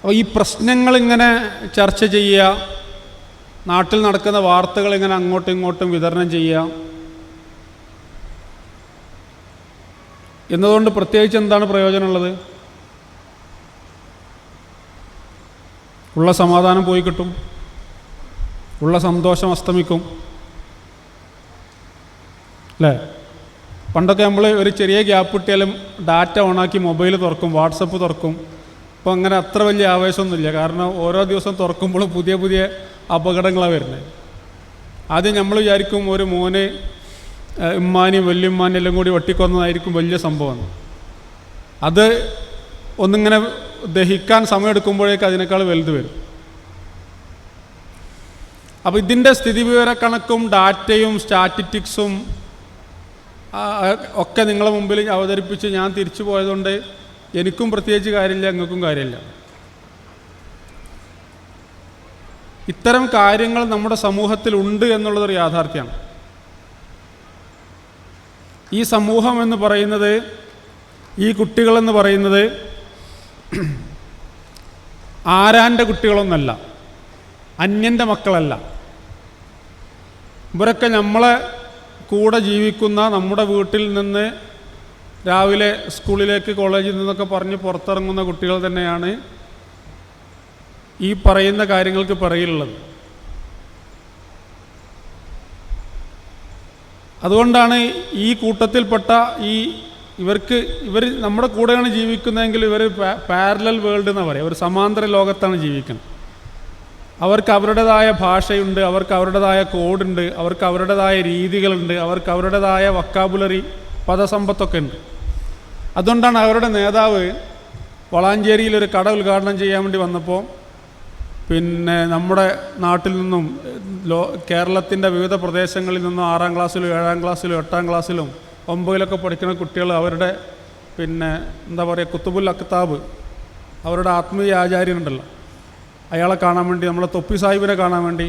അപ്പോൾ ഈ പ്രശ്നങ്ങൾ ഇങ്ങനെ ചർച്ച ചെയ്യുക നാട്ടിൽ നടക്കുന്ന വാർത്തകൾ ഇങ്ങനെ അങ്ങോട്ടും ഇങ്ങോട്ടും വിതരണം ചെയ്യുക എന്നതുകൊണ്ട് പ്രത്യേകിച്ച് എന്താണ് പ്രയോജനമുള്ളത്? ഉള്ള സമാധാനം പോയി കിട്ടും ഉള്ള സന്തോഷം അസ്തമിക്കും. അല്ലേ? പണ്ടൊക്കെ നമ്മൾ ഒരു ചെറിയ ഗ്യാപ്പ് കിട്ടിയാലും ഡാറ്റ ഓണാക്കി മൊബൈൽ തുറക്കും വാട്സപ്പ് തുറക്കും. അപ്പോൾ അങ്ങനെ അത്ര വലിയ ആവേശമൊന്നുമില്ല. കാരണം ഓരോ ദിവസം തുറക്കുമ്പോഴും പുതിയ പുതിയ അപകടങ്ങളാണ് വരുന്നത്. ആദ്യം നമ്മൾ വിചാരിക്കും ഒരു മോന് ഉമ്മാനെയും വല്യമ്മാനെയും എല്ലാം കൂടി വെട്ടിക്കൊന്നതായിരിക്കും വലിയ സംഭവമാണ്. അത് ഒന്നിങ്ങനെ ദഹിക്കാൻ സമയമെടുക്കുമ്പോഴേക്ക് അതിനേക്കാൾ വലുത് വരും. അപ്പോൾ ഇതിന്റെ സ്ഥിതിവിവര കണക്കും ഡാറ്റയും സ്റ്റാറ്റിറ്റിക്സും ഒക്കെ നിങ്ങളെ മുമ്പിൽ അവതരിപ്പിച്ച് ഞാൻ തിരിച്ചു പോയതുകൊണ്ട് എനിക്കും പ്രത്യേകിച്ച് കാര്യമില്ല നിങ്ങൾക്കും കാര്യമില്ല. ഇത്തരം കാര്യങ്ങൾ നമ്മുടെ സമൂഹത്തിൽ ഉണ്ട് എന്നുള്ളതൊരു യാഥാർത്ഥ്യമാണ്. ഈ സമൂഹം എന്ന് പറയുന്നത് ഈ കുട്ടികളെന്ന് പറയുന്നത് ആരാന്റെ കുട്ടികളൊന്നല്ല അന്യന്റെ മക്കളല്ല. ഇവരൊക്കെ നമ്മളെ കൂടെ ജീവിക്കുന്ന നമ്മുടെ വീട്ടിൽ നിന്ന് രാവിലെ സ്കൂളിലേക്ക് കോളേജിൽ നിന്നൊക്കെ പറഞ്ഞ് പുറത്തിറങ്ങുന്ന കുട്ടികൾ തന്നെയാണ് ഈ പറയുന്ന കാര്യങ്ങൾക്ക് പറയുള്ളത് അതുകൊണ്ടാണ് ഈ കൂട്ടത്തിൽപ്പെട്ട ഈ ഇവർക്ക് ഇവർ നമ്മുടെ കൂടെയാണ് ജീവിക്കുന്നതെങ്കിൽ ഇവർ പാരലൽ വേൾഡ് എന്ന് പറയും. ഒരു സമാന്തര ലോകത്താണ് ജീവിക്കുന്നത്. അവർക്ക് അവരുടേതായ ഭാഷയുണ്ട് അവർക്ക് അവരുടേതായ കോഡുണ്ട് അവർക്ക് അവരുടേതായ രീതികളുണ്ട് അവർക്ക് അവരുടേതായ വക്കാബുലറി പദസമ്പത്തൊക്കെ ഉണ്ട്. അതുകൊണ്ടാണ് അവരുടെ നേതാവ് വളാഞ്ചേരിയിൽ ഒരു കട ഉദ്ഘാടനം ചെയ്യാൻ വേണ്ടി വന്നപ്പോൾ പിന്നെ നമ്മുടെ നാട്ടിൽ നിന്നും ലോ കേരളത്തിന്റെ വിവിധ പ്രദേശങ്ങളിൽ നിന്നും ആറാം ക്ലാസ്സിലും ഏഴാം ക്ലാസ്സിലും എട്ടാം ക്ലാസ്സിലും ഒമ്പതിലൊക്കെ പഠിക്കുന്ന കുട്ടികൾ അവരുടെ പിന്നെ എന്താ പറയുക കുത്തുബുൽ അക്താബ് അവരുടെ ആത്മീയ ആചാര്യനുണ്ടല്ലോ അയാളെ കാണാൻ വേണ്ടി നമ്മളെ തൊപ്പി സാഹിബിനെ കാണാൻ വേണ്ടി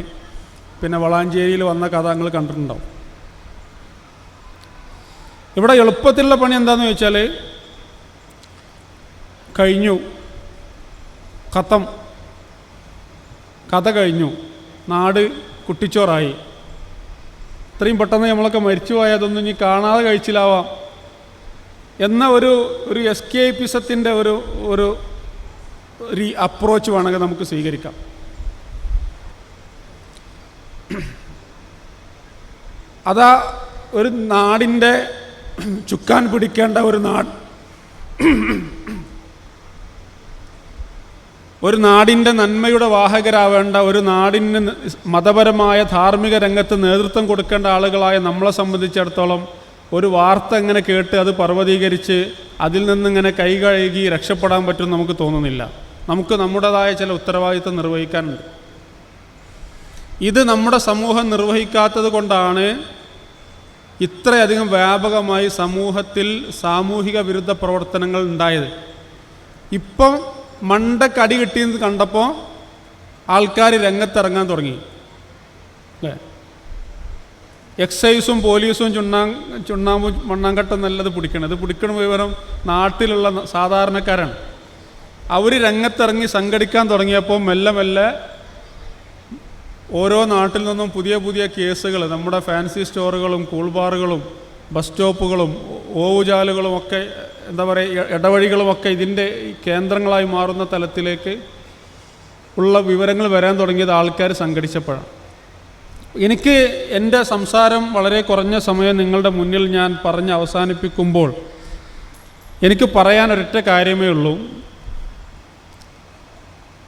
പിന്നെ വളാഞ്ചേരിയിൽ വന്ന കഥ നിങ്ങൾ കണ്ടിട്ടുണ്ടാവും. ഇവിടെ എളുപ്പത്തിലുള്ള പണി എന്താണെന്ന് ചോദിച്ചാൽ കഴിഞ്ഞു. കത്തം കഥ കഴിഞ്ഞു. നാട് കുട്ടിച്ചോറായി. ഇത്രയും പെട്ടെന്ന് നമ്മളൊക്കെ മരിച്ചു അതൊന്നും ഇനി കാണാതെ കഴിച്ചിലാവാം. എന്ന ഒരു ഒരു എസ്കേപ്പിസത്തിന്റെ ഒരു ഒരു ഒരു അപ്രോച്ച് വേണമെങ്കിൽ നമുക്ക് സ്വീകരിക്കാം. അതാ ഒരു നാടിന്റെ ചുക്കാൻ പിടിക്കേണ്ട ഒരു നാട്. ഒരു നാടിന്റെ നന്മയുടെ വാഹകരാവേണ്ട ഒരു നാടിന് മതപരമായ ധാർമ്മിക രംഗത്ത് നേതൃത്വം കൊടുക്കേണ്ട ആളുകളായ നമ്മളെ സംബന്ധിച്ചിടത്തോളം ഒരു വാർത്ത ഇങ്ങനെ കേട്ട് അത് പർവതീകരിച്ച് അതിൽ നിന്നിങ്ങനെ കൈ കഴുകി രക്ഷപ്പെടാൻ പറ്റും നമുക്ക് തോന്നുന്നില്ല. നമുക്ക് നമ്മുടേതായ ചില ഉത്തരവാദിത്തം നിർവഹിക്കാനുണ്ട്. ഇത് നമ്മുടെ സമൂഹം നിർവഹിക്കാത്തത് കൊണ്ടാണ് ഇത്രയധികം വ്യാപകമായി സമൂഹത്തിൽ സാമൂഹിക വിരുദ്ധ പ്രവർത്തനങ്ങൾ ഉണ്ടായത്. ഇപ്പം മണ്ടക്കടി കിട്ടിയെന്ന് കണ്ടപ്പോൾ ആൾക്കാർ രംഗത്തിറങ്ങാൻ തുടങ്ങി. അല്ലേ? എക്സൈസും പോലീസും ചുണ്ണാ ചുണ്ണാമ്പും മണ്ണാങ്കട്ട നല്ലത് പിടിക്കണം. ഇത് പിടിക്കണ വിവരം നാട്ടിലുള്ള സാധാരണക്കാരാണ്. അവർ രംഗത്തിറങ്ങി സംഘടിക്കാൻ തുടങ്ങിയപ്പോൾ മെല്ലെ മെല്ലെ ഓരോ നാട്ടിൽ നിന്നും പുതിയ പുതിയ കേസുകൾ നമ്മുടെ ഫാൻസി സ്റ്റോറുകളും കൂൾബാറുകളും ബസ് സ്റ്റോപ്പുകളും ഓവുചാലുകളും ഒക്കെ എന്താ പറയുക ഇടവഴികളുമൊക്കെ ഇതിന്റെ കേന്ദ്രങ്ങളായി മാറുന്ന തലത്തിലേക്ക് ഉള്ള വിവരങ്ങൾ വരാൻ തുടങ്ങിയത് ആൾക്കാർ സംഘടിച്ചപ്പോഴാണ്. എനിക്ക് എന്റെ സംസാരം വളരെ കുറഞ്ഞ സമയം നിങ്ങളുടെ മുന്നിൽ ഞാൻ പറഞ്ഞ് അവസാനിപ്പിക്കുമ്പോൾ എനിക്ക് പറയാൻ ഒരൊറ്റ കാര്യമേ ഉള്ളൂ.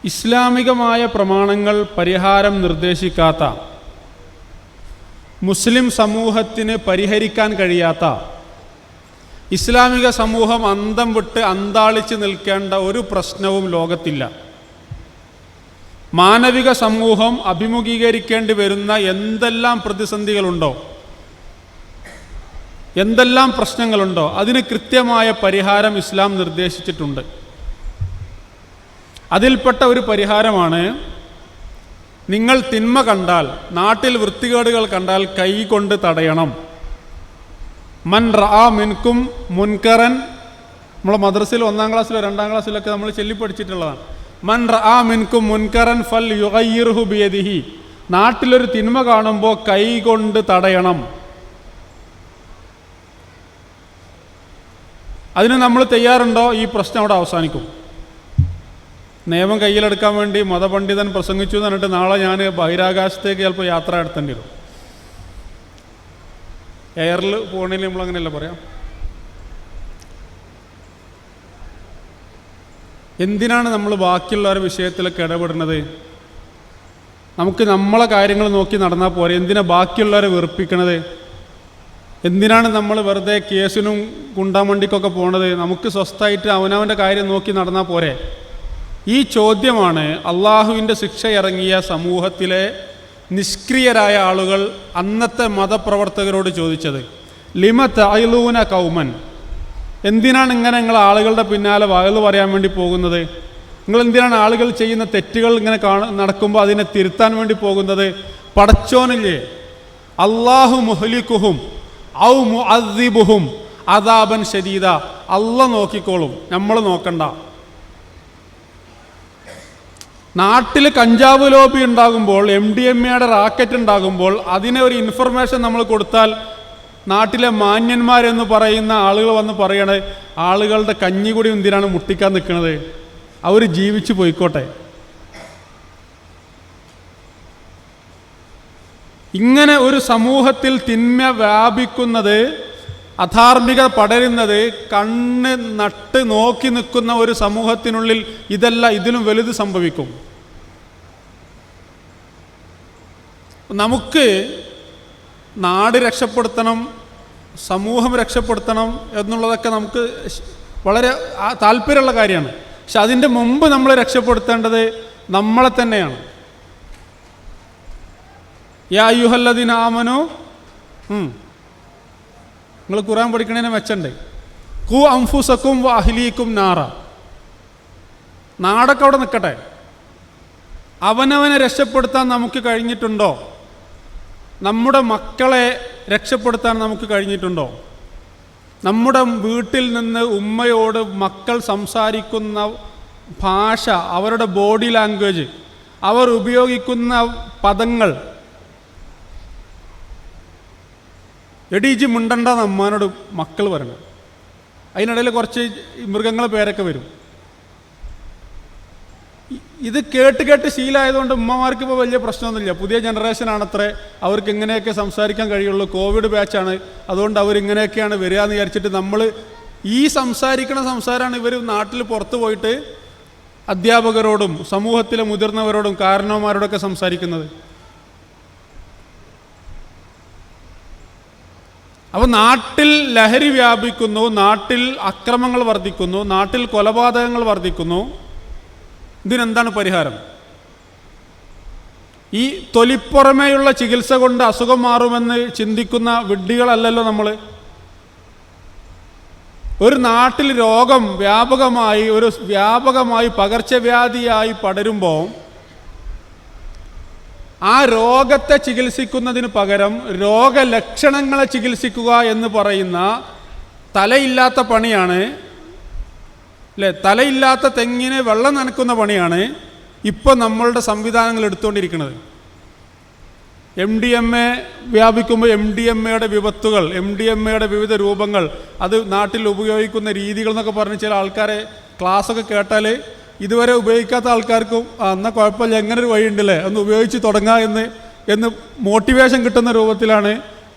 ഇസ്ലാമികമായ പ്രമാണങ്ങൾ പരിഹാരം നിർദ്ദേശിക്കാത്ത മുസ്ലിം സമൂഹത്തിന് പരിഹരിക്കാൻ കഴിയാത്ത ഇസ്ലാമിക സമൂഹം അന്തം വിട്ട് അന്താളിച്ച് നിൽക്കേണ്ട ഒരു പ്രശ്നവും ലോകത്തില്ല. മാനവിക സമൂഹം അഭിമുഖീകരിക്കേണ്ടി വരുന്ന എന്തെല്ലാം പ്രതിസന്ധികളുണ്ടോ എന്തെല്ലാം പ്രശ്നങ്ങളുണ്ടോ അതിന് കൃത്യമായ പരിഹാരം ഇസ്ലാം നിർദ്ദേശിച്ചിട്ടുണ്ട്. അതിൽപ്പെട്ട ഒരു പരിഹാരമാണ് നിങ്ങൾ തിന്മ കണ്ടാൽ നാട്ടിൽ വൃത്തികേടുകൾ കണ്ടാൽ കൈ കൊണ്ട് തടയണം. മൻ റാ മിൻകും മുൻകറൻ. നമ്മളെ മദ്രസയിൽ ഒന്നാം ക്ലാസ്സിലോ രണ്ടാം ക്ലാസ്സിലൊക്കെ നമ്മൾ ചൊല്ലി പഠിച്ചിട്ടുള്ളതാണ് മൻ റാ മിൻകും മുൻകറൻ ഫൽ യുഗയ്യിർഹു ബിയദിഹി. നാട്ടിലൊരു തിന്മ കാണുമ്പോൾ കൈ കൊണ്ട് തടയണം. അതിന് നമ്മൾ തയ്യാറുണ്ടോ? ഈ പ്രശ്നം അവിടെ അവസാനിക്കും. നിയമം കയ്യിലെടുക്കാൻ വേണ്ടി മതപണ്ഡിതൻ പ്രസംഗിച്ചു എന്ന് പറഞ്ഞിട്ട് നാളെ ഞാൻ ബഹിരാകാശത്തേക്ക് ചിലപ്പോൾ യാത്ര നടത്തേണ്ടി വരും. എയറിൽ പോകണമെങ്കിൽ നമ്മൾ അങ്ങനെയല്ല പറയാം? എന്തിനാണ് നമ്മൾ ബാക്കിയുള്ളവരുടെ വിഷയത്തിലൊക്കെ ഇടപെടുന്നത്? നമുക്ക് നമ്മളെ കാര്യങ്ങൾ നോക്കി നടന്നാൽ പോരെ. എന്തിനാ ബാക്കിയുള്ളവരെ വെറുപ്പിക്കണത്? എന്തിനാണ് നമ്മൾ വെറുതെ കേസിനും കുണ്ടാമണ്ടിക്കൊക്കെ പോണത്? നമുക്ക് സ്വസ്ഥമായിട്ട് അവനവന്റെ കാര്യം നോക്കി നടന്നാൽ പോരെ. ഈ ചോദ്യമാണ് അള്ളാഹുവിന്റെ ശിക്ഷ ഇറങ്ങിയ സമൂഹത്തിലെ നിഷ്ക്രിയരായ ആളുകൾ അന്നത്തെ മതപ്രവർത്തകരോട് ചോദിച്ചത്. ലിമ തൈലൂന കൗമൻ. എന്തിനാണ് ഇങ്ങനെ നിങ്ങൾ ആളുകളുടെ പിന്നാലെ വയൽ പറയാൻ വേണ്ടി പോകുന്നത്? നിങ്ങൾ എന്തിനാണ് ആളുകൾ ചെയ്യുന്ന തെറ്റുകൾ ഇങ്ങനെ നടക്കുമ്പോൾ അതിനെ തിരുത്താൻ വേണ്ടി പോകുന്നത്? പടച്ചോനില്ലേ. അള്ളാഹു മുഹലിക്കുഹും ഔ മുഅദ്ദിബുഹും അദാബൻ ശരീദ അല്ല നോക്കിക്കോളും. നമ്മൾ നോക്കണ്ട. നാട്ടിൽ കഞ്ചാവ് ലോബി ഉണ്ടാകുമ്പോൾ എം ഡി എം എയുടെ റാക്കറ്റ് ഉണ്ടാകുമ്പോൾ അതിനെ ഒരു ഇൻഫർമേഷൻ നമ്മൾ കൊടുത്താൽ നാട്ടിലെ മാന്യന്മാരെന്ന് പറയുന്ന ആളുകൾ വന്ന് പറയണേ ആളുകളുടെ കഞ്ഞി കൂടി എന്തിനാണ് മുട്ടിക്കാൻ നിൽക്കുന്നത്? അവർ ജീവിച്ചു പോയിക്കോട്ടെ. ഇങ്ങനെ ഒരു സമൂഹത്തിൽ തിന്മ വ്യാപിക്കുന്നത് അധാർമിക പടരുന്നത് കണ്ണ് നട്ട് നോക്കി നിൽക്കുന്ന ഒരു സമൂഹത്തിനുള്ളിൽ ഇതല്ല ഇതിലും വലുത് സംഭവിക്കും. നമുക്ക് നാട് രക്ഷപ്പെടുത്തണം സമൂഹം രക്ഷപ്പെടുത്തണം എന്നുള്ളതൊക്കെ നമുക്ക് വളരെ താല്പര്യമുള്ള കാര്യമാണ്. പക്ഷെ അതിന്റെ മുമ്പ് നമ്മൾ രക്ഷപ്പെടുത്തേണ്ടത് നമ്മളെ തന്നെയാണ്. യാ യുഹല്ലദിന ആമനോ നിങ്ങൾ ഖുറാൻ പഠിക്കണേനെ മെച്ചണ്ടേ. കു അംഫുസക്കും വാഹിലീക്കും നാറ. നാടൊക്കെ അവിടെ നിൽക്കട്ടെ അവനവനെ രക്ഷപ്പെടുത്താൻ നമുക്ക് കഴിഞ്ഞിട്ടുണ്ടോ? നമ്മുടെ മക്കളെ രക്ഷപ്പെടുത്താൻ നമുക്ക് കഴിഞ്ഞിട്ടുണ്ടോ? നമ്മുടെ വീട്ടിൽ നിന്ന് ഉമ്മയോട് മക്കൾ സംസാരിക്കുന്ന ഭാഷ അവരുടെ ബോഡി ലാംഗ്വേജ് അവർ ഉപയോഗിക്കുന്ന പദങ്ങൾ എടീജി മുണ്ടണ്ടെന്ന് അമ്മാനോട് മക്കൾ പറയണം. അതിനിടയിൽ കുറച്ച് മൃഗങ്ങളെ പേരൊക്കെ വരും. ഇത് കേട്ട് കേട്ട് ശീലമായതുകൊണ്ട് ഉമ്മമാർക്ക് ഇപ്പോൾ വലിയ പ്രശ്നമൊന്നുമില്ല. പുതിയ ജനറേഷൻ ആണത്രേ അവർക്ക് ഇങ്ങനെയൊക്കെ സംസാരിക്കാൻ കഴിയുള്ളൂ. കോവിഡ് ബാച്ചാണ് അതുകൊണ്ട് അവരിങ്ങനെയൊക്കെയാണ് വരിക എന്ന് വിചാരിച്ചിട്ട് നമ്മൾ ഈ സംസാരിക്കണ സംസാരമാണ് ഇവർ നാട്ടിൽ പുറത്തു പോയിട്ട് അധ്യാപകരോടും സമൂഹത്തിലെ മുതിർന്നവരോടും കാരണവന്മാരോടൊക്കെ സംസാരിക്കുന്നത്. അപ്പോൾ നാട്ടിൽ ലഹരി വ്യാപിക്കുന്നു നാട്ടിൽ അക്രമങ്ങൾ വർദ്ധിക്കുന്നു നാട്ടിൽ കൊലപാതകങ്ങൾ വർദ്ധിക്കുന്നു. ഇതിനെന്താണ് പരിഹാരം? ഈ തൊലിപ്പുറമേയുള്ള ചികിത്സ കൊണ്ട് അസുഖം മാറുമെന്ന് ചിന്തിക്കുന്ന വിഡ്ഢികളല്ലല്ലോ നമ്മൾ ഒരു നാട്ടിൽ രോഗം വ്യാപകമായി ഒരു വ്യാപകമായി പകർച്ചവ്യാധിയായി പടരുമ്പോൾ ആ രോഗത്തെ ചികിത്സിക്കുന്നതിന് പകരം രോഗലക്ഷണങ്ങളെ ചികിത്സിക്കുക എന്ന് പറയുന്ന തലയില്ലാത്ത പണിയാണ്. അല്ലേ? തലയില്ലാത്ത തെങ്ങിന് വെള്ളം നനക്കുന്ന പണിയാണ് ഇപ്പോൾ നമ്മളുടെ സംവിധാനങ്ങൾ എടുത്തുകൊണ്ടിരിക്കുന്നത്. എം ഡി എം എ വ്യാപിക്കുമ്പോൾ എം ഡി എം എയുടെ വിപത്തുകൾ എം ഡി എം എയുടെ വിവിധ രൂപങ്ങൾ അത് നാട്ടിൽ ഉപയോഗിക്കുന്ന രീതികൾ എന്നൊക്കെ പറഞ്ഞ് ചില ആൾക്കാരെ ക്ലാസ്സൊക്കെ കേട്ടാൽ ഇതുവരെ ഉപയോഗിക്കാത്ത ആൾക്കാർക്കും എന്നാൽ കുഴപ്പമില്ല എങ്ങനെ ഒരു വഴിയുണ്ടല്ലേ ഒന്ന് ഉപയോഗിച്ച് തുടങ്ങുക എന്ന് എന്ന് മോട്ടിവേഷൻ കിട്ടുന്ന രൂപത്തിലാണ്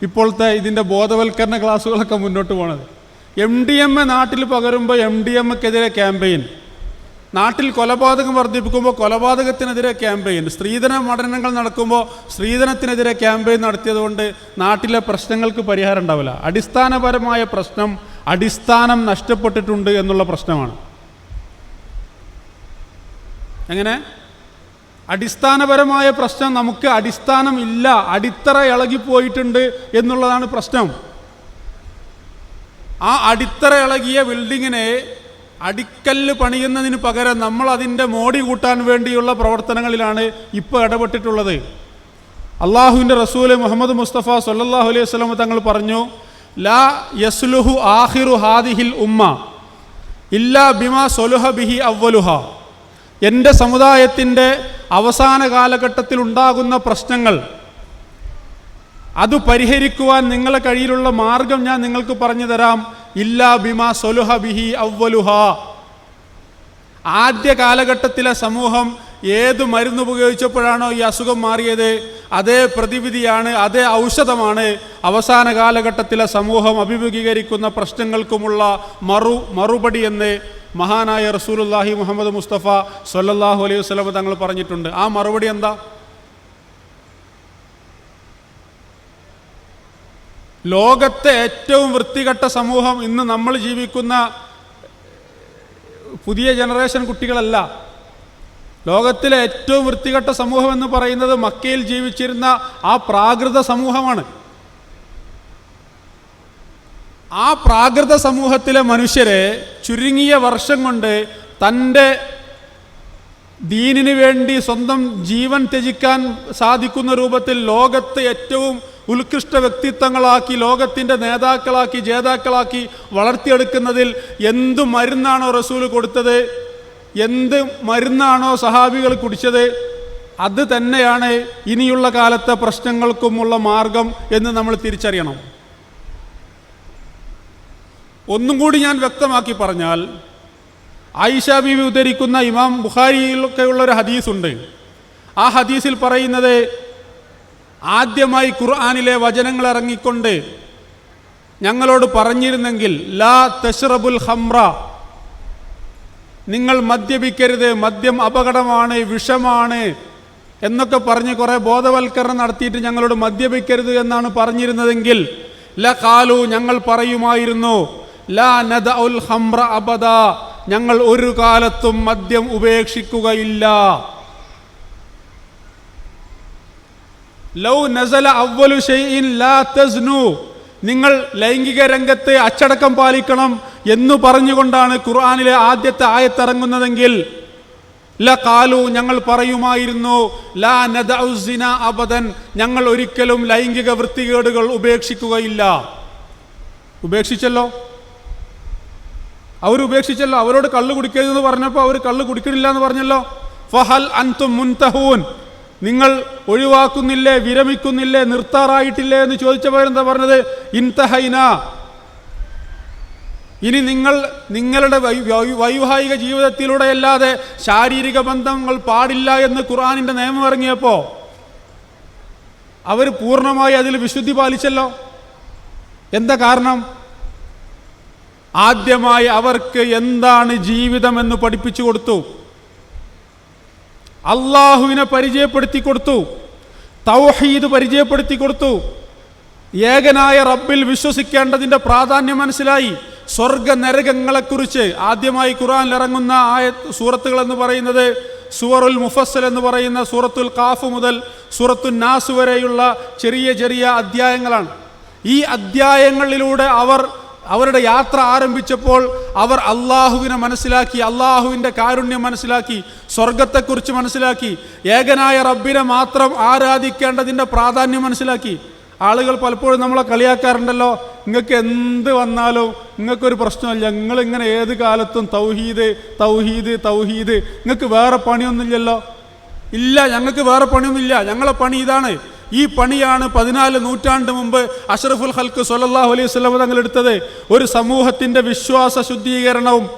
ഇപ്പോഴത്തെ ഇതിന്റെ ബോധവൽക്കരണ ക്ലാസ്സുകളൊക്കെ മുന്നോട്ട് പോണത്. എം ഡി എം എ നാട്ടിൽ പകരുമ്പോൾ എം ഡി എം എക്കെതിരെ ക്യാമ്പയിൻ നാട്ടിൽ കൊലപാതകം വർദ്ധിപ്പിക്കുമ്പോൾ കൊലപാതകത്തിനെതിരെ ക്യാമ്പയിൻ സ്ത്രീധന പഠനങ്ങൾ നടക്കുമ്പോൾ സ്ത്രീധനത്തിനെതിരെ ക്യാമ്പയിൻ നടത്തിയതുകൊണ്ട് നാട്ടിലെ പ്രശ്നങ്ങൾക്ക് പരിഹാരം ഉണ്ടാവില്ല. അടിസ്ഥാനപരമായ പ്രശ്നം അടിസ്ഥാനം നഷ്ടപ്പെട്ടിട്ടുണ്ട് എന്നുള്ള പ്രശ്നമാണ്. എങ്ങനെ? അടിസ്ഥാനപരമായ പ്രശ്നം നമുക്ക് അടിസ്ഥാനമില്ല. അടിത്തറ ഇളകിപ്പോയിട്ടുണ്ട് എന്നുള്ളതാണ് പ്രശ്നം. ആ അടിത്തറ ഇളകിയ ബിൽഡിങ്ങിനെ അടിക്കല്ല് പണിയുന്നതിന് പകരം നമ്മൾ അതിന്റെ മോടി കൂട്ടാൻ വേണ്ടിയുള്ള പ്രവർത്തനങ്ങളിലാണ് ഇപ്പോൾ ഇടപെട്ടിട്ടുള്ളത്. അള്ളാഹുവിന്റെ റസൂൽ മുഹമ്മദ് മുസ്തഫ സല്ലല്ലാഹു അലൈഹി വസല്ലം തങ്ങൾ പറഞ്ഞു ലാ യസ്ലുഹു ആഹിറു ഹാദിഹിൽ ഉമ്മ ഇല്ലാ ബിമാ സൊലുഹ ബിഹി അവലുഹ എന്റെ സമുദായത്തിന്റെ അവസാന കാലഘട്ടത്തിൽ ഉണ്ടാകുന്ന പ്രശ്നങ്ങൾ അത് പരിഹരിക്കുവാൻ നിങ്ങളെ കയ്യിലുള്ള മാർഗം ഞാൻ നിങ്ങൾക്ക് പറഞ്ഞു തരാം. ഇല്ലാ ബിമ സൊലുഹ ബിഹി അവലുഹ ആദ്യ കാലഘട്ടത്തിലെ സമൂഹം ഏത് മരുന്ന് ഉപയോഗിച്ചപ്പോഴാണോ ഈ അസുഖം മാറിയത്? അതേ പ്രതിവിധിയാണ് അതേ ഔഷധമാണ്. അവസാന കാലഘട്ടത്തിലെ സമൂഹം അഭിമുഖീകരിക്കുന്ന പ്രശ്നങ്ങൾക്കുമുള്ള മറു മറുപടി എന്ന് മഹാനായ റസൂലുല്ലാഹി മുഹമ്മദ് മുസ്തഫ സൊല്ലാഹു അലൈഹി വസ്ലമ തങ്ങൾ പറഞ്ഞിട്ടുണ്ട്. ആ മറുപടി എന്താ? ലോകത്തെ ഏറ്റവും വൃത്തികെട്ട സമൂഹം ഇന്ന് നമ്മൾ ജീവിക്കുന്ന പുതിയ ജനറേഷൻ കുട്ടികളല്ല. ലോകത്തിലെ ഏറ്റവും വൃത്തികെട്ട സമൂഹം എന്ന് പറയുന്നത് മക്കയിൽ ജീവിച്ചിരുന്ന ആ പ്രാകൃത സമൂഹമാണ്. ആ പ്രാകൃത സമൂഹത്തിലെ മനുഷ്യരെ ചുരുങ്ങിയ വർഷം കൊണ്ട് തന്റെ ദീനിനു വേണ്ടി സ്വന്തം ജീവൻ ത്യജിക്കാൻ സാധിക്കുന്ന രൂപത്തിൽ ലോകത്തെ ഏറ്റവും ഉത്കൃഷ്ട വ്യക്തിത്വങ്ങളാക്കി ലോകത്തിന്റെ നേതാക്കളാക്കി ജേതാക്കളാക്കി വളർത്തിയെടുക്കുന്നതിൽ എന്തു മരുന്നാണോ റസൂൽ കൊടുത്തത്? എന്ത് മരുന്നാണോ സഹാബികൾ കുടിച്ചത്? അത് തന്നെയാണ് ഇനിയുള്ള കാലത്തെ പ്രശ്നങ്ങൾക്കുമുള്ള മാർഗം എന്ന് നമ്മൾ തിരിച്ചറിയണം. ഒന്നും കൂടി ഞാൻ വ്യക്തമാക്കി പറഞ്ഞാൽ ആയിഷ ബീവി ഉദ്ധരിക്കുന്ന ഇമാം ബുഖാരിയിലൊക്കെ ഉള്ള ഒരു ഹദീസുണ്ട്. ആ ഹദീസിൽ പറയുന്നത് ആദ്യമായി ഖുർആാനിലെ വചനങ്ങൾ ഇറങ്ങിക്കൊണ്ട് ഞങ്ങളോട് പറഞ്ഞിരുന്നെങ്കിൽ ലാ തഷ്റബുൽ ഹംറ നിങ്ങൾ മദ്യപിക്കരുത് മദ്യം അപകടമാണ് വിഷമാണ് എന്നൊക്കെ പറഞ്ഞ് കുറേ ബോധവൽക്കരണം നടത്തിയിട്ട് ഞങ്ങളോട് മദ്യപിക്കരുത് എന്നാണ് പറഞ്ഞിരുന്നതെങ്കിൽ ല കാലു ഞങ്ങൾ പറയുമായിരുന്നു. അബദ. ഞങ്ങൾ ഒരു കാലത്തും മദ്യം ഉപേക്ഷിക്കുകയില്ല. ലൗ നസല ഷൈഇൻ ലാ തസ്നു. നിങ്ങൾ ലൈംഗിക രംഗത്ത് അച്ചടക്കം പാലിക്കണം എന്ന് പറഞ്ഞുകൊണ്ടാണ് ഖുർആാനിലെ ആദ്യത്തെ ആയത്തിറങ്ങുന്നതെങ്കിൽ ല കാലു ഞങ്ങൾ പറയുമായിരുന്നു ലാ നദിന അബദൻ. ഞങ്ങൾ ഒരിക്കലും ലൈംഗിക വൃത്തികേടുകൾ ഉപേക്ഷിക്കുകയില്ല. ഉപേക്ഷിച്ചല്ലോ? അവർ ഉപേക്ഷിച്ചല്ലോ അവരോട് കള്ള് കുടിക്കരുതെന്ന് പറഞ്ഞപ്പോൾ അവർ കള്ള് കുടിക്കണില്ല എന്ന് പറഞ്ഞല്ലോ. ഫഹൽ അൻതും മുൻതഹൂൻ. നിങ്ങൾ ഒഴിവാക്കുന്നില്ലേ വിരമിക്കുന്നില്ലേ നിർത്താറായിട്ടില്ലേ എന്ന് ചോദിച്ചപ്പോൾ എന്താ പറഞ്ഞത്? ഇൻതഹൈന. ഇനി നിങ്ങൾ നിങ്ങളുടെ വൈവാഹിക ജീവിതത്തിലൂടെ അല്ലാതെ ശാരീരിക ബന്ധങ്ങൾ പാടില്ല എന്ന് ഖുർആാനിന്റെ നിയമം ഇറങ്ങിയപ്പോൾ അവർ പൂർണമായി അതിൽ വിശുദ്ധി പാലിച്ചല്ലോ. എന്താ കാരണം? ആദ്യമായി അവർക്ക് എന്താണ് ജീവിതം എന്ന് പഠിപ്പിച്ചു കൊടുത്തു. അള്ളാഹുവിനെ പരിചയപ്പെടുത്തി കൊടുത്തു. തൗഹീദ് പരിചയപ്പെടുത്തി കൊടുത്തു. ഏകനായ റബ്ബിൽ വിശ്വസിക്കേണ്ടതിന്റെ പ്രാധാന്യം മനസ്സിലായി. സ്വർഗ നരകങ്ങളെക്കുറിച്ച് ആദ്യമായി ഖുർആനിൽ ഇറങ്ങുന്ന ആയ സൂറത്തുകൾ എന്ന് പറയുന്നത് സുവറുൽ മുഫസ്സൽ എന്ന് പറയുന്ന സൂറത്തുൽ കാഫ് മുതൽ സൂറത്തുൽ നാസ് വരെയുള്ള ചെറിയ ചെറിയ അധ്യായങ്ങളാണ്. ഈ അധ്യായങ്ങളിലൂടെ അവർ അവരുടെ യാത്ര ആരംഭിച്ചപ്പോൾ അവർ അള്ളാഹുവിനെ മനസ്സിലാക്കി അള്ളാഹുവിന്റെ കാരുണ്യം മനസ്സിലാക്കി സ്വർഗത്തെക്കുറിച്ച് മനസ്സിലാക്കി ഏകനായ റബ്ബിനെ മാത്രം ആരാധിക്കേണ്ടതിന്റെ പ്രാധാന്യം മനസ്സിലാക്കി. ആളുകൾ പലപ്പോഴും നമ്മളെ കളിയാക്കാറുണ്ടല്ലോ നിങ്ങൾക്ക് എന്ത് വന്നാലും നിങ്ങൾക്കൊരു പ്രശ്നമില്ല നിങ്ങൾ ഇങ്ങനെ ഏത് കാലത്തും തൗഹീദ് തൗഹീദ് തൗഹീദ് നിങ്ങൾക്ക് വേറെ പണിയൊന്നുമില്ലല്ലോ. ഇല്ല ഞങ്ങൾക്ക് വേറെ പണിയൊന്നുമില്ല ഞങ്ങളെ പണി ഇതാണ്. ഈ പണിയാണ് പതിനാല് നൂറ്റാണ്ട് മുമ്പ് അഷറഫുൽ ഹൽക്ക് സൊല്ലാഹു അലൈഹി സ്വലം തങ്ങൾ എടുത്തത്. ഒരു സമൂഹത്തിന്റെ വിശ്വാസ ശുദ്ധീകരണവും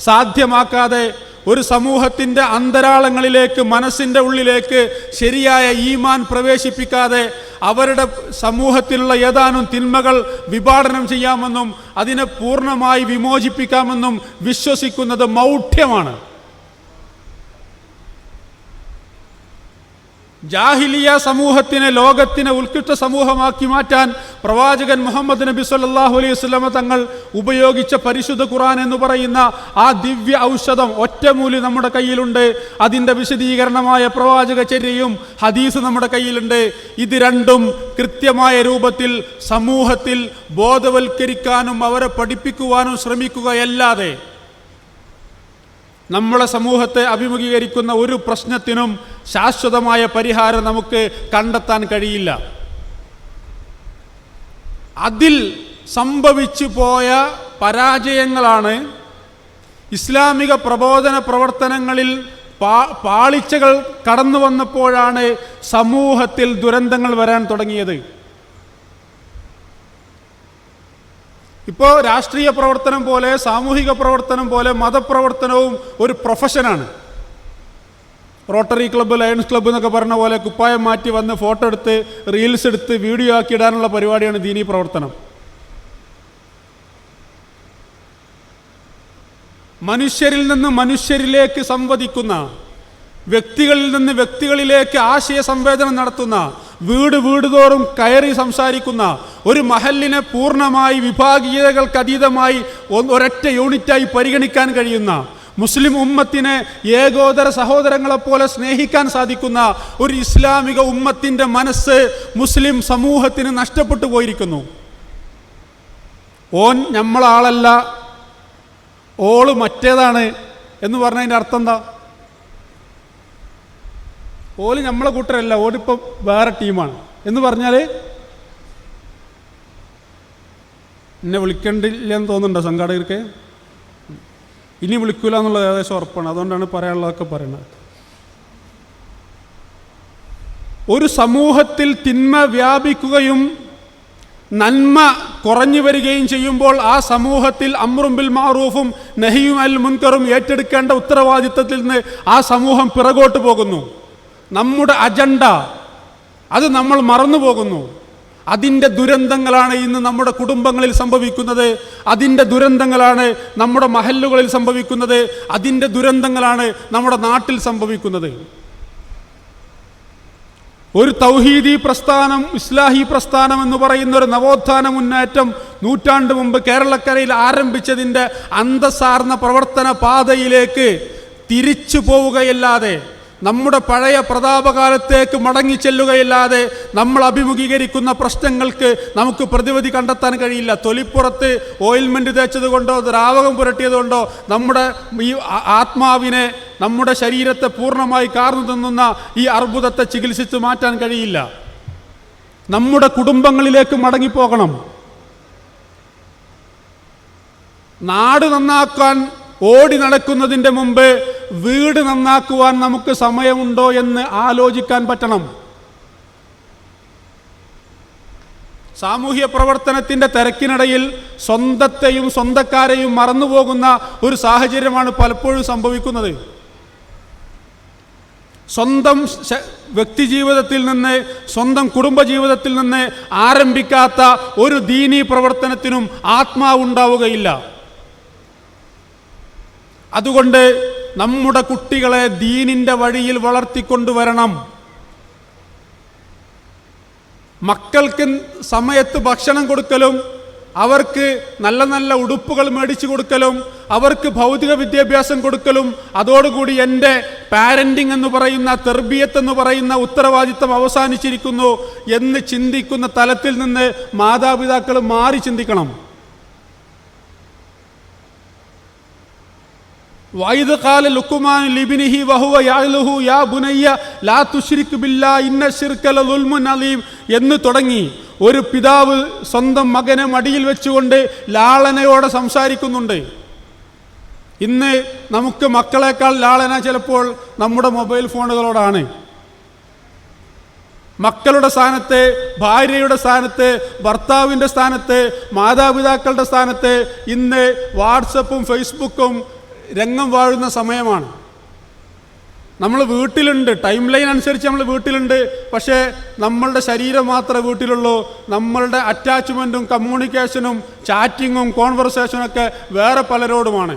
സാധ്യമാക്കാതെ ഒരു സമൂഹത്തിന്റെ അന്തരാളങ്ങളിലേക്ക് മനസ്സിന്റെ ഉള്ളിലേക്ക് ശരിയായ ഈമാൻ പ്രവേശിപ്പിക്കാതെ അവരുടെ സമൂഹത്തിലുള്ള ഏതാനും തിന്മകൾ വിഭാടനം ചെയ്യാമെന്നും അതിനെ പൂർണമായി വിമോചിപ്പിക്കാമെന്നും വിശ്വസിക്കുന്നത് മൗഢ്യമാണ്. ജാഹിലിയ സമൂഹത്തിനെ ലോകത്തിനെ ഉത്കൃഷ്ട സമൂഹമാക്കി മാറ്റാൻ പ്രവാചകൻ മുഹമ്മദ് നബി സല്ലാഹു അലൈഹി വസല്ലമ തങ്ങൾ ഉപയോഗിച്ച പരിശുദ്ധ ഖുറാൻ എന്ന് പറയുന്ന ആ ദിവ്യ ഔഷധം ഒറ്റമൂലി നമ്മുടെ കയ്യിലുണ്ട്. അതിന്റെ വിശദീകരണമായ പ്രവാചക ചര്യയും ഹദീസ് നമ്മുടെ കയ്യിലുണ്ട്. ഇത് രണ്ടും കൃത്യമായ രൂപത്തിൽ സമൂഹത്തിൽ ബോധവൽക്കരിക്കാനും അവരെ പഠിപ്പിക്കുവാനും ശ്രമിക്കുകയല്ലാതെ നമ്മളെ സമൂഹത്തെ അഭിമുഖീകരിക്കുന്ന ഒരു പ്രശ്നത്തിനും ശാശ്വതമായ പരിഹാരം നമുക്ക് കണ്ടെത്താൻ കഴിയില്ല. അതിൽ സംഭവിച്ചു പോയ പരാജയങ്ങളാണ് ഇസ്ലാമിക പ്രബോധന പ്രവർത്തനങ്ങളിൽ പാ പാളിച്ചകൾ കടന്നു വന്നപ്പോഴാണ് സമൂഹത്തിൽ ദുരന്തങ്ങൾ വരാൻ തുടങ്ങിയത്. ഇപ്പോൾ രാഷ്ട്രീയ പ്രവർത്തനം പോലെ സാമൂഹിക പ്രവർത്തനം പോലെ മതപ്രവർത്തനവും ഒരു പ്രൊഫഷനാണ്. റോട്ടറി ക്ലബ്ബ് ലയൺസ് ക്ലബ്ബ് എന്നൊക്കെ പറഞ്ഞ പോലെ കുപ്പായം മാറ്റി വന്ന് ഫോട്ടോ എടുത്ത് റീൽസ് എടുത്ത് വീഡിയോ ആക്കി ഇടാനുള്ള പരിപാടിയാണ് ദീനീ പ്രവർത്തനം. മനുഷ്യരിൽ നിന്ന് മനുഷ്യരിലേക്ക് സംവദിക്കുന്ന വ്യക്തികളിൽ നിന്ന് വ്യക്തികളിലേക്ക് ആശയ സംവേദനം നടത്തുന്ന വീട് വീട് തോറും കയറി സംസാരിക്കുന്ന ഒരു മഹലിനെ പൂർണമായി വിഭാഗീയതകൾക്ക് അതീതമായി ഒരൊറ്റ യൂണിറ്റായി പരിഗണിക്കാൻ കഴിയുന്ന മുസ്ലിം ഉമ്മത്തിനെ ഏകോദര സഹോദരങ്ങളെപ്പോലെ സ്നേഹിക്കാൻ സാധിക്കുന്ന ഒരു ഇസ്ലാമിക ഉമ്മത്തിന്റെ മനസ്സ് മുസ്ലിം സമൂഹത്തിന് നഷ്ടപ്പെട്ടു പോയിരിക്കുന്നു. ഓൻ നമ്മളാളല്ല ഓൾ മറ്റേതാണ് എന്ന് പറഞ്ഞതിന്റെ അർത്ഥം എന്താ? ഓൽ നമ്മളെ കൂട്ടരല്ല ഓടിപ്പം വേറെ ടീമാണ്. എന്ന് പറഞ്ഞാൽ എന്നെ വിളിക്കണ്ടില്ലെന്ന് തോന്നുന്നുണ്ടോ സംഘാടകർക്ക്? ഇനി വിളിക്കൂല എന്നുള്ളത് ഏകദേശം ഉറപ്പാണ്. അതുകൊണ്ടാണ് പറയാനുള്ളതൊക്കെ പറയുന്നത്. ഒരു സമൂഹത്തിൽ തിന്മ വ്യാപിക്കുകയും നന്മ കുറഞ്ഞു വരികയും ചെയ്യുമ്പോൾ ആ സമൂഹത്തിൽ അമ്രുംബിൽ മാറൂഫും നഹിയും അൽ മുൻകറും ഏറ്റെടുക്കേണ്ട ഉത്തരവാദിത്തത്തിൽ നിന്ന് ആ സമൂഹം പിറകോട്ട് പോകുന്നു. നമ്മുടെ അജണ്ട അത് നമ്മൾ മറന്നു പോകുന്നു. അതിന്റെ ദുരന്തങ്ങളാണ് ഇന്ന് നമ്മുടെ കുടുംബങ്ങളിൽ സംഭവിക്കുന്നത്. അതിന്റെ ദുരന്തങ്ങളാണ് നമ്മുടെ മഹല്ലുകളിൽ സംഭവിക്കുന്നത്. അതിന്റെ ദുരന്തങ്ങളാണ് നമ്മുടെ നാട്ടിൽ സംഭവിക്കുന്നത്. ഒരു തൗഹീദി പ്രസ്ഥാനം ഇസ്ലാഹി പ്രസ്ഥാനം എന്ന് പറയുന്ന ഒരു നവോത്ഥാന മുന്നേറ്റം നൂറ്റാണ്ട് മുമ്പ് കേരളക്കരയിൽ ആരംഭിച്ചതിന്റെ അന്തസ്സാർന്ന പ്രവർത്തന പാതയിലേക്ക് തിരിച്ചു പോവുകയല്ലാതെ നമ്മുടെ പഴയ പ്രതാപകാലത്തേക്ക് മടങ്ങിച്ചെല്ലുകയല്ലാതെ നമ്മൾ അഭിമുഖീകരിക്കുന്ന പ്രശ്നങ്ങൾക്ക് നമുക്ക് പ്രതിവിധി കണ്ടെത്താൻ കഴിയില്ല. തൊലിപ്പുറത്ത് ഓയിൽമെന്റ് തേച്ചത് കൊണ്ടോ ദ്രാവകം പുരട്ടിയത് കൊണ്ടോ നമ്മുടെ ഈ ആത്മാവിനെ നമ്മുടെ ശരീരത്തെ പൂർണമായി കാർന്നു തിന്നുന്ന ഈ അർബുദത്തെ ചികിത്സിച്ച് മാറ്റാൻ കഴിയില്ല. നമ്മുടെ കുടുംബങ്ങളിലേക്ക് മടങ്ങിപ്പോകണം. നാട് നന്നാക്കാൻ ഓടി നടക്കുന്നതിന്റെ മുമ്പ് വീട് നന്നാക്കുവാൻ നമുക്ക് സമയമുണ്ടോ എന്ന് ആലോചിക്കാൻ പറ്റണം. സാമൂഹ്യ പ്രവർത്തനത്തിന്റെ തിരക്കിനിടയിൽ സ്വന്തത്തെയും സ്വന്തക്കാരെയും മറന്നുപോകുന്ന ഒരു സാഹചര്യമാണ് പലപ്പോഴും സംഭവിക്കുന്നത്. സ്വന്തം വ്യക്തിജീവിതത്തിൽ നിന്ന് സ്വന്തം കുടുംബജീവിതത്തിൽ നിന്ന് ആരംഭിക്കാത്ത ഒരു ദീനീ പ്രവർത്തനത്തിനും ആത്മാവുണ്ടാവുകയില്ല. അതുകൊണ്ട് നമ്മുടെ കുട്ടികളെ ദീനിന്റെ വഴിയിൽ വളർത്തിക്കൊണ്ടുവരണം. മക്കൾക്ക് സമയത്ത് ഭക്ഷണം കൊടുക്കലും അവർക്ക് നല്ല നല്ല ഉടുപ്പുകൾ മേടിച്ചു കൊടുക്കലും അവർക്ക് ഭൗതിക വിദ്യാഭ്യാസം കൊടുക്കലും അതോടുകൂടി എന്റെ പാരന്റിങ് എന്ന് പറയുന്ന തെർബിയത്ത് എന്ന് പറയുന്ന ഉത്തരവാദിത്തം അവസാനിച്ചിരിക്കുന്നു എന്ന് ചിന്തിക്കുന്ന തലത്തിൽ നിന്ന് മാതാപിതാക്കൾ മാറി ചിന്തിക്കണം. വൈദ് ഖാല ലുക്കുമാൻ ലിബിനിഹി വഹുവ യാലുഹു യാ ബുനയ്യ ലാ തുശ്രിക് ബില്ല ഇന്ന ശിർക്കല ലുൽമുൻ അലീം എന്ന് തുടങ്ങി. ഒരു പിതാവ് സ്വന്തം മകനെ മടിയിൽ വെച്ചുകൊണ്ട് ലാളനയോടെ സംസാരിക്കുന്നുണ്ട്. ഇന്ന് നമുക്ക് മക്കളെക്കാൾ ലാളന ചിലപ്പോൾ നമ്മുടെ മൊബൈൽ ഫോണുകളോടാണ്. മക്കളുടെ സ്ഥാനത്ത് ഭാര്യയുടെ സ്ഥാനത്ത് ഭർത്താവിന്റെ സ്ഥാനത്ത് മാതാപിതാക്കളുടെ സ്ഥാനത്ത് ഇന്ന് വാട്സപ്പും ഫേസ്ബുക്കും രംഗം വാഴുന്ന സമയമാണ്. നമ്മൾ വീട്ടിലുണ്ട് ടൈം ലൈൻ അനുസരിച്ച് നമ്മൾ വീട്ടിലുണ്ട് പക്ഷേ നമ്മളുടെ ശരീരം മാത്രമേ വീട്ടിലുള്ളൂ. നമ്മളുടെ അറ്റാച്ച്മെന്റും കമ്മ്യൂണിക്കേഷനും ചാറ്റിങ്ങും കോൺവെർസേഷനും ഒക്കെ വേറെ പലരോടുമാണ്.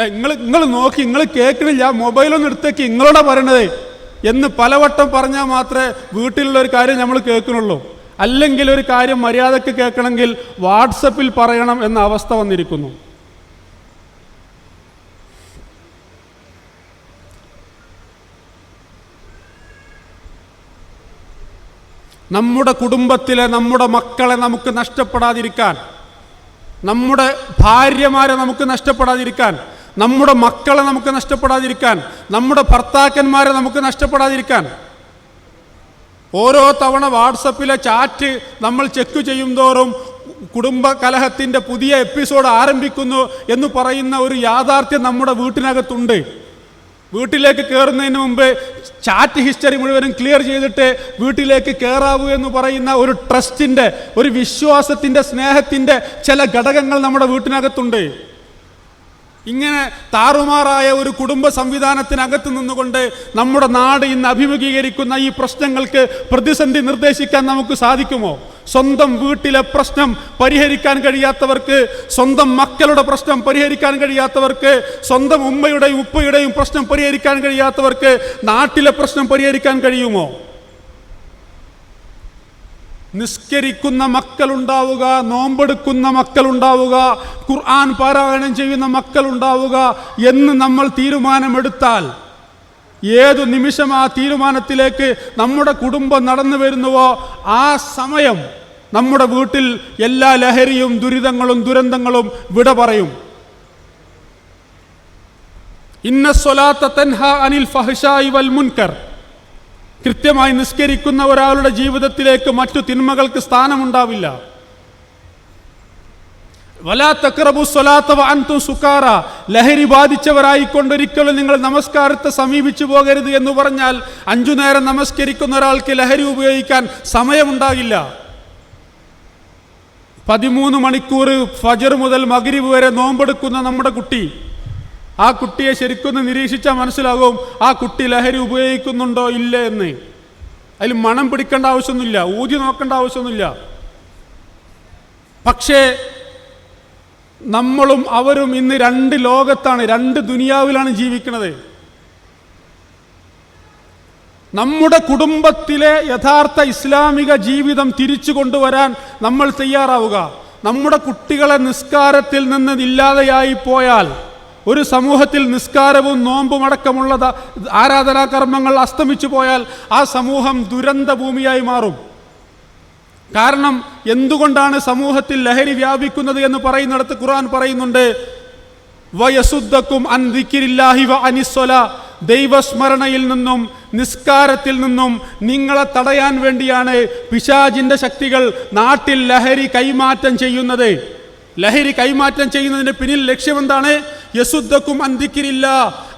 നിങ്ങൾ നിങ്ങൾ നോക്കി നിങ്ങൾ കേൾക്കണില്ല മൊബൈലൊന്നും എടുത്തേക്ക് നിങ്ങളോടാ പറയണത്. എന്ന് പലവട്ടം പറഞ്ഞാൽ മാത്രമേ വീട്ടിലുള്ള ഒരു കാര്യം നമ്മൾ കേൾക്കണുള്ളൂ അല്ലെങ്കിൽ ഒരു കാര്യം മര്യാദയ്ക്ക് കേൾക്കണമെങ്കിൽ വാട്സപ്പിൽ പറയണം എന്ന അവസ്ഥ വന്നിരിക്കുന്നു. നമ്മുടെ കുടുംബത്തിലെ നമ്മുടെ മക്കളെ നമുക്ക് നഷ്ടപ്പെടാതിരിക്കാൻ നമ്മുടെ ഭാര്യമാരെ നമുക്ക് നഷ്ടപ്പെടാതിരിക്കാൻ നമ്മുടെ മക്കളെ നമുക്ക് നഷ്ടപ്പെടാതിരിക്കാൻ നമ്മുടെ ഭർത്താക്കന്മാരെ നമുക്ക് നഷ്ടപ്പെടാതിരിക്കാൻ. ഓരോ തവണ വാട്സപ്പിലെ ചാറ്റ് നമ്മൾ ചെക്ക് ചെയ്യും തോറും കുടുംബ കലഹത്തിന്റെ പുതിയ എപ്പിസോഡ് ആരംഭിക്കുന്നു എന്ന് പറയുന്ന ഒരു യാഥാർത്ഥ്യം നമ്മുടെ വീട്ടിനകത്തുണ്ട്. വീട്ടിലേക്ക് കയറുന്നതിന് മുമ്പ് ചാറ്റ് ഹിസ്റ്ററി മുഴുവനും ക്ലിയർ ചെയ്തിട്ട് വീട്ടിലേക്ക് കയറാവൂ എന്ന് പറയുന്ന ഒരു ട്രസ്റ്റിന്റെ ഒരു വിശ്വാസത്തിന്റെ സ്നേഹത്തിന്റെ ചില ഘടകങ്ങൾ നമ്മുടെ വീട്ടിനകത്തുണ്ട്. ഇങ്ങനെ താറുമാറായ ഒരു കുടുംബ സംവിധാനത്തിനകത്ത് നിന്നുകൊണ്ട് നമ്മുടെ നാട് ഇന്ന് അഭിമുഖീകരിക്കുന്ന ഈ പ്രശ്നങ്ങൾക്ക് പ്രതിസന്ധി നിർദ്ദേശിക്കാൻ നമുക്ക് സാധിക്കുമോ? സ്വന്തം വീട്ടിലെ പ്രശ്നം പരിഹരിക്കാൻ കഴിയാത്തവർക്ക് സ്വന്തം മക്കളുടെ പ്രശ്നം പരിഹരിക്കാൻ കഴിയാത്തവർക്ക് സ്വന്തം ഉമ്മയുടെയും ഉപ്പയുടെയും പ്രശ്നം പരിഹരിക്കാൻ കഴിയാത്തവർക്ക് നാട്ടിലെ പ്രശ്നം പരിഹരിക്കാൻ കഴിയുമോ? നിസ്കരിക്കുന്ന മക്കളുണ്ടാവുക നോമ്പെടുക്കുന്ന മക്കളുണ്ടാവുക ഖുർആൻ പാരായണം ചെയ്യുന്ന മക്കളുണ്ടാവുക എന്ന് നമ്മൾ തീരുമാനമെടുത്താൽ ഏതു നിമിഷം ആ തീരുമാനത്തിലേക്ക് നമ്മുടെ കുടുംബം നടന്നു വരുന്നുവോ ആ സമയം നമ്മുടെ വീട്ടിൽ എല്ലാ ലഹരിയും ദുരിതങ്ങളും ദുരന്തങ്ങളും വിട പറയും. ഇന്ന സ്വലാത്ത തൻഹ അനിൽ ഫഹ്ഷായി വൽ മുൻകർ. കൃത്യമായി നിസ്കരിക്കുന്ന ഒരാളുടെ ജീവിതത്തിലേക്ക് മറ്റു തിന്മകൾക്ക് സ്ഥാനമുണ്ടാവില്ല. സുക്കാറ. ലഹരി ബാധിച്ചവരായിക്കൊണ്ടൊരിക്കലും നിങ്ങൾ നമസ്കാരത്തെ സമീപിച്ചു പോകരുത് എന്ന് പറഞ്ഞാൽ അഞ്ചു നേരം നമസ്കരിക്കുന്ന ഒരാൾക്ക് ലഹരി ഉപയോഗിക്കാൻ സമയമുണ്ടാകില്ല. പതിമൂന്ന് മണിക്കൂർ ഫജർ മുതൽ മകരിവ് വരെ നോമ്പെടുക്കുന്ന നമ്മുടെ കുട്ടി. ആ കുട്ടിയെ ശരിക്കൊന്ന് നിരീക്ഷിച്ചാൽ മനസ്സിലാകും ആ കുട്ടി ലഹരി ഉപയോഗിക്കുന്നുണ്ടോ ഇല്ല എന്ന്. അതിൽ മണം പിടിക്കേണ്ട ആവശ്യമൊന്നുമില്ല ഊതി നോക്കേണ്ട ആവശ്യമൊന്നുമില്ല. പക്ഷേ നമ്മളും അവരും ഇന്ന് രണ്ട് ലോകത്താണ് രണ്ട് ദുനിയാവിലാണ് ജീവിക്കുന്നത്. നമ്മുടെ കുടുംബത്തിലെ യഥാർത്ഥ ഇസ്ലാമിക ജീവിതം തിരിച്ചു കൊണ്ടുവരാൻ നമ്മൾ തയ്യാറാവുക. നമ്മുടെ കുട്ടികളെ നിസ്കാരത്തിൽ നിന്ന് ഇല്ലാതെയായി പോയാൽ ഒരു സമൂഹത്തിൽ നിസ്കാരവും നോമ്പും അടക്കമുള്ള ആരാധനാകർമ്മങ്ങൾ അസ്തമിച്ചു പോയാൽ ആ സമൂഹം ദുരന്ത ഭൂമിയായി മാറും. കാരണം എന്തുകൊണ്ടാണ് സമൂഹത്തിൽ ലഹരി വ്യാപിക്കുന്നത് എന്ന് പറയുന്നിടത്ത് ഖുർആൻ പറയുന്നുണ്ട് വയസുദ്ധക്കും അനിസ്വല ദൈവസ്മരണയിൽ നിന്നും നിസ്കാരത്തിൽ നിന്നും നിങ്ങളെ തടയാൻ വേണ്ടിയാണ് പിശാജിന്റെ ശക്തികൾ നാട്ടിൽ ലഹരി കൈമാറ്റം ചെയ്യുന്നത്. ലഹരി കൈമാറ്റം ചെയ്യുന്നതിന്റെ പിന്നിൽ ലക്ഷ്യമെന്താണ്? യസുദ്ധക്കും അന്തിക്കിരില്ല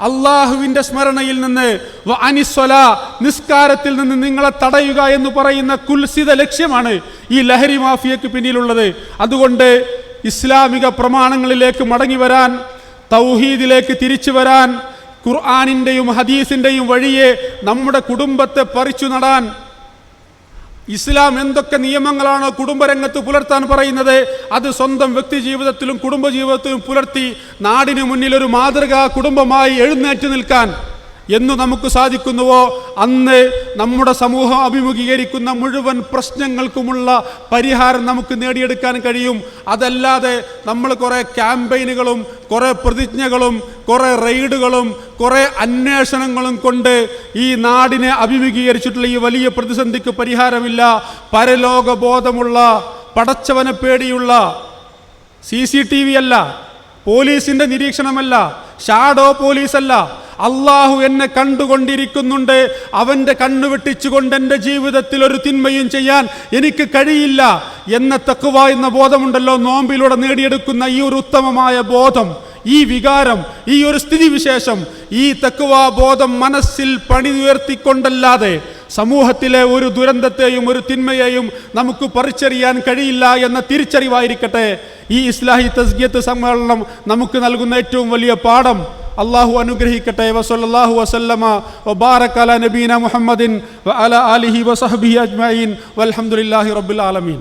അള്ളാഹുവിന്റെ സ്മരണയിൽ നിന്ന് അനിസ്വല നിസ്കാരത്തിൽ നിന്ന് നിങ്ങളെ തടയുക എന്ന് പറയുന്ന കുൽസിത ലക്ഷ്യമാണ് ഈ ലഹരി മാഫിയക്ക് പിന്നിലുള്ളത്. അതുകൊണ്ട് ഇസ്ലാമിക പ്രമാണങ്ങളിലേക്ക് മടങ്ങി വരാൻ തൗഹീദിലേക്ക് തിരിച്ചു വരാൻ ഖുർആാനിന്റെയും ഹദീസിന്റെയും വഴിയെ നമ്മുടെ കുടുംബത്തെ പറിച്ചു നടാൻ ഇസ്ലാം എന്തൊക്കെ നിയമങ്ങളാണോ കുടുംബരംഗത്ത് പുലർത്താൻ പറയുന്നത് അത് സ്വന്തം വ്യക്തി ജീവിതത്തിലും കുടുംബ ജീവിതത്തിലും പുലർത്തി നാടിന് മുന്നിൽ ഒരു മാതൃക കുടുംബമായി എഴുന്നേറ്റ് നിൽക്കാൻ എന്ന് നമുക്ക് സാധിക്കുന്നുവോ? അന്ന് നമ്മുടെ സമൂഹം അഭിമുഖീകരിക്കുന്ന മുഴുവൻ പ്രശ്നങ്ങൾക്കുമുള്ള പരിഹാരം നമുക്ക് നേടിയെടുക്കാൻ കഴിയും. അതല്ലാതെ നമ്മൾ കുറേ ക്യാമ്പയിനുകളും കുറേ പ്രതിജ്ഞകളും കുറേ റെയ്ഡുകളും കുറേ അന്വേഷണങ്ങളും കൊണ്ട് ഈ നാടിനെ അഭിമുഖീകരിച്ചിട്ടുള്ള ഈ വലിയ പ്രതിസന്ധിക്ക് പരിഹാരമില്ല. പരലോകബോധമുള്ള പടച്ചവനെ പേടിയുള്ള സി സി ടി വി അല്ല പോലീസിന്റെ നിരീക്ഷണമല്ല ഷാഡോ പോലീസല്ല അള്ളാഹു എന്നെ കണ്ടുകൊണ്ടിരിക്കുന്നുണ്ട്. അവന്റെ കണ്ണു വെട്ടിച്ചുകൊണ്ട് എന്റെ ജീവിതത്തിൽ ഒരു തിന്മയും ചെയ്യാൻ എനിക്ക് കഴിയില്ല എന്ന തക്കുവ എന്ന ബോധമുണ്ടല്ലോ നോമ്പിലൂടെ നേടിയെടുക്കുന്ന ഈ ഒരു ഉത്തമമായ ബോധം ഈ വികാരം ഈ ഒരു സ്ഥിതിവിശേഷം ഈ തക്കുവ ബോധം മനസ്സിൽ പണിതുയർത്തിക്കൊണ്ടല്ലാതെ സമൂഹത്തിലെ ഒരു ദുരന്തത്തെയും ഒരു തിന്മയെയും നമുക്ക് പറിച്ചറിയാൻ കഴിയില്ല എന്ന തിരിച്ചറിവായിരിക്കട്ടെ. ഈ ഇസ്ലാഹി തസ്ഗിയത്ത് സമ്മേളനം നമുക്ക് നൽകുന്ന ഏറ്റവും വലിയ പാഠം അള്ളാഹു അനുഗ്രഹിക്കട്ടെ വസല്ലാഹു വസല്ലമ വബാറക് അല നബീന മുഹമ്മദിൻ വ അല ആലിഹി വസഹബിഹി അജ്മഈൻ വൽഹംദുലില്ലാഹി റബ്ബിൽ ആലമീൻ